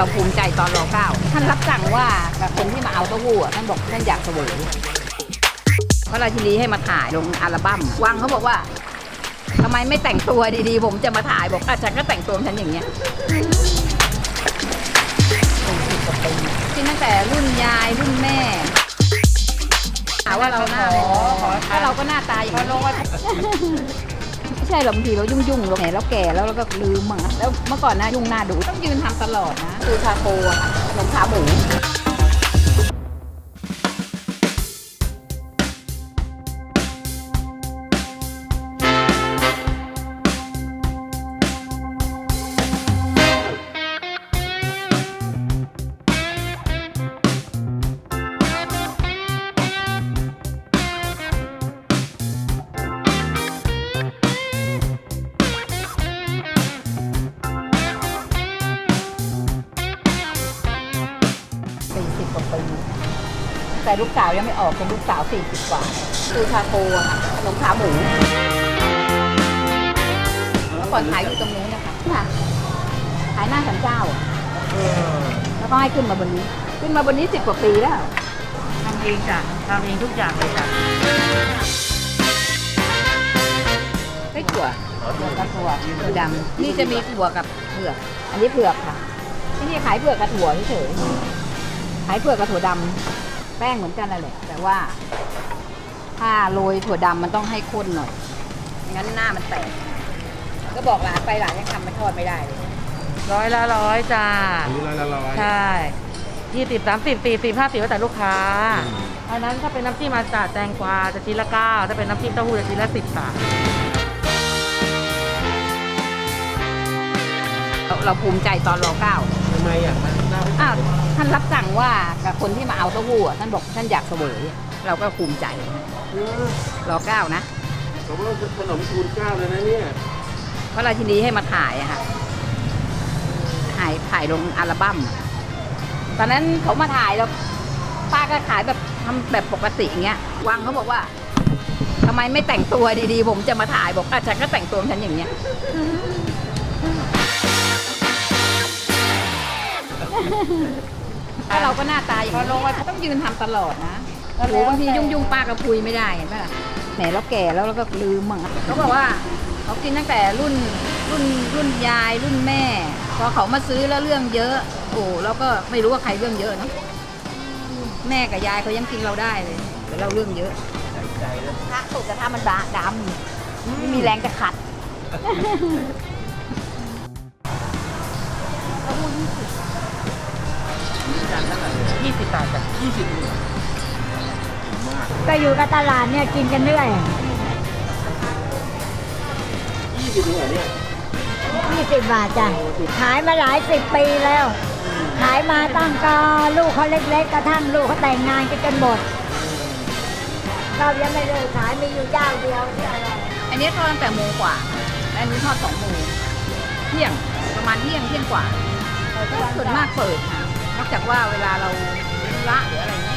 เราภูมิใจตอนรอเก้าท่านรับสั่งว่ากับคนที่มาเอาเต้าหู้อะท่านบอกท่านอยากเสวยพระราชินีให้มาถ่ายลงอัลบั้มวังเขาบอกว่าทำไมไม่แต่งตัวดีๆ ผมจะมาถ่ายบอกอาฉันก็แต่งตัวฉันอย่างเงี้ยกินตั้งแต่รุ่นยายรุ่นแม่หาว่าเราหน้าไม่พอถ้าเราก็หน้าตาอย่างนี้ ใช่หรอกบางทีเรายุ่งๆเราแหมเราแก่แล้วเราก็ลืมมั่งอะแล้วเมื่อก่อนนะยุ่งหน้าดูต้องยืนทำตลอดนะคือชาโคอะค่ะขนมขาหมู แต่ลูกสาวยังไม่ออกเป็นลูกสาวสี่สิบกว่าคือชาโคอะค่ะขนมขาหมูเมื่อก่อนขายอยู่ตรงนู้นนะคะค่ะขายหน้าสันเจ้าอะแล้วก็ให้ขึ้นมาบนนี้ ขึ้นมาบนนี้สิบกว่าปีแล้วทำเองจ้ะทำเองทุกอย่างเลยจ้ะได้ถั่วถั่วกับถั่วถั่วดำนี่จะมีถั่วกับเผือก อันนี้เผือกค่ะที่นี่ขายเผือกกับถั่วเฉยๆขายเผือกกับถั่วดำแป้งเหมือนกันนั่นแหละ แต่ว่า ถ้าโรยถั่วดำมันต้องให้ข้นหน่อยไม่งั้นหน้ามันแตก ก็บอกหลานไปหลานยังทำมันทอดไม่ได้เลยร้อยละร้อยจ้า อันนี้ร้อยละร้อยใช่ยี่สิบสามสิบสี่สิบห้าสิบแล้วแต่ลูกค้าอืมอันนั้นถ้าเป็นน้ำจิ้มมาจากแตงกวาจะชิ้นละเก้าถ้าเป็นน้ำจิ้มเต้าหู้จะชิ้นละสิบบาทเราเราภูมิใจตอนรอเก้าทำไมอะมันน่าอ้าวท่านรับสั่ง ว่ากับคนที่มาเอาเต้าหู้อะท่านบอกท่านอยากเสวยเราก็ภูมิใจเออรอเก้านะผมว่าขนมทูลเกล้าเลยนะเนี่ยพระราชินีให้มาถ่ายอะค่ะถ่ายถ่ายลงอัลบั้มอะตอนนั้นเขามาถ่ายแล้วป้าก็ขายแบบทำแบบปกติอย่างเงี้ยวังเขาบอกว่าทำไมไม่แต่งตัวดีๆ ผมจะมาถ่ายบอกอาฉันก็แต่งตัวของฉันอย่างเงี้ย ถ้าเราก็หน้าตาอย่างนี้นต้องยืนทำตลอดนะโอ้โหบางทียุ่งๆป้าก็คุยไม่ได้เห็นปะล่ะแหมเราแก่แล้วเราก็ลืมมั่งอะเขาบอกว่าเขากินตั้งแต่รุ่นรุ่นรุ่นยายรุ่นแม่ พอเขามาซื้อแล้วเรื่องเยอะ โอ้เราก็ไม่รู้ว่าใครเรื่องเยอะเนอะแม่กับยายเขายังกินเราได้เลยแต่เราเรื่องเยอะถ้าสุกกระทะมันดาดำไม่มีแรงจะขัด ยี่สิบบาทจ้ะยี่สิบเลยมากก็อยู่กับตลาดเนี่ยกินกันเรื่อยยี่สิบเลยเหรอเนี่ย20 บาทจ้ะ ขายมาหลายสิบปีแล้ว ขายมาตั้งก็ลูกเขาเล็กๆกระทั่งลูกเขาแต่งงานกันจนหมดเรายังไม่เลิกขายมีอยู่เจ้าเดียวที่อะไรอันนี้ทอดตั้งแต่โมงกว่าและอันนี้ทอดสองโมงเที่ยงประมาณเที่ยงเที่ยงกว่าส่วนมากเปิดค่ะ นอกจากว่าเวลาเราละหรืออะไร